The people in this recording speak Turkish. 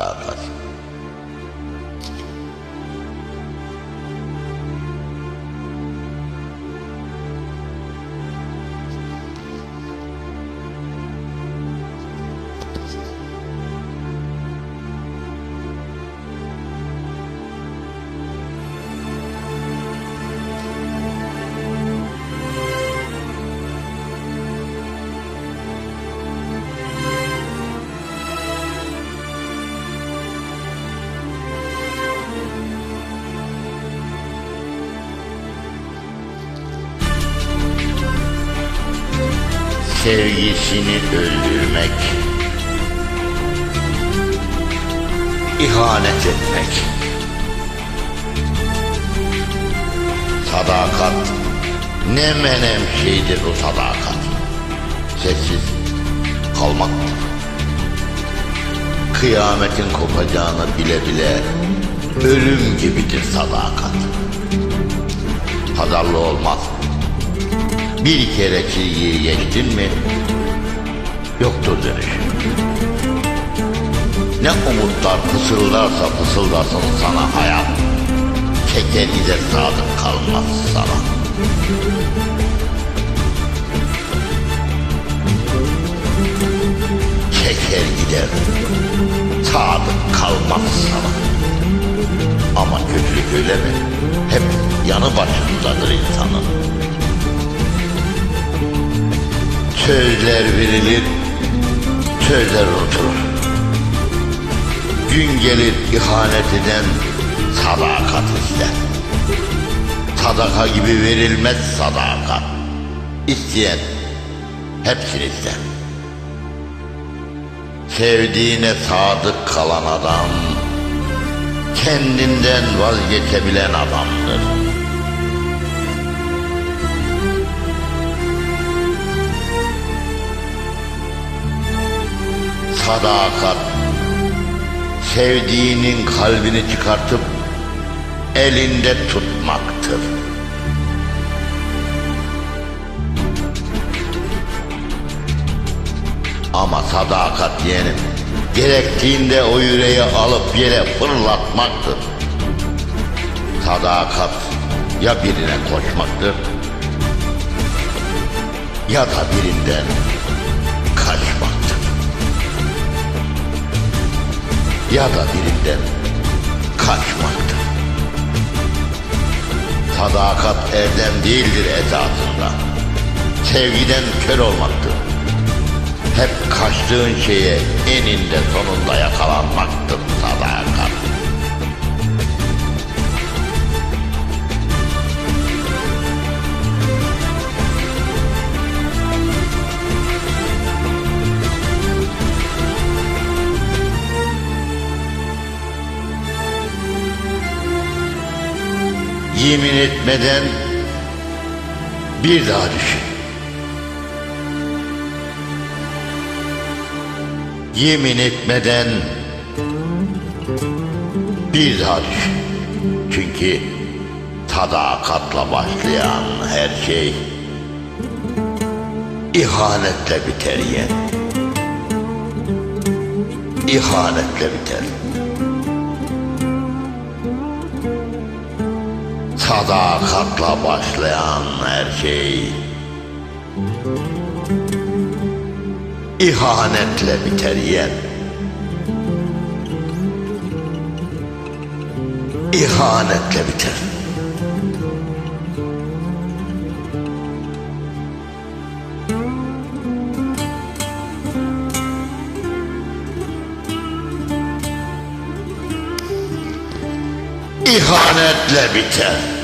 Sadakat. Sevgisini öldürmek. ihanet etmek. Sadakat ne menem şeydir bu sadakat. Sessiz kalmak. Kıyametin kopacağını bile bile ölüm gibidir sadakat. Pazarlı olmaz. Bir kere çizgiyi geçtin mi yoktur dönüş. Ne umutlar fısıldarsa fısıldasın sana hayat. Çeker gider sadık kalmaz sana. Çeker gider sadık kalmaz sana. Ama kötülük öyle mi? Hep yanı başındadır insanın. Sözler verilir, sözler unutulur. Gün gelir ihanet eden sadakat ister. Sadaka gibi verilmez sadakat. İsteyen hepsini ister. Sevdiğine sadık kalan adam, kendinden vazgeçebilen adamdır. Sadakat sevdiğinin kalbini çıkartıp elinde tutmaktır. Ama sadakat yeğenim gerektiğinde o yüreği alıp yere fırlatmaktır. Sadakat ya birine koşmaktır ya da birinden ya da birinden kaçmaktır. Sadakat erdem değildir esasında. Sevgiden kör olmaktır. Hep kaçtığın şeye eninde sonunda yakalanmaktır sadakat. Yemin etmeden bir daha düşün. Yemin etmeden bir daha düşün. Çünkü sadakatla başlayan her şey ihanetle biter yeğen. İhanetle biter. Sadakatla başlayan her şey ihanetle biter yeğen. İhanetle biter. İhanetle biter.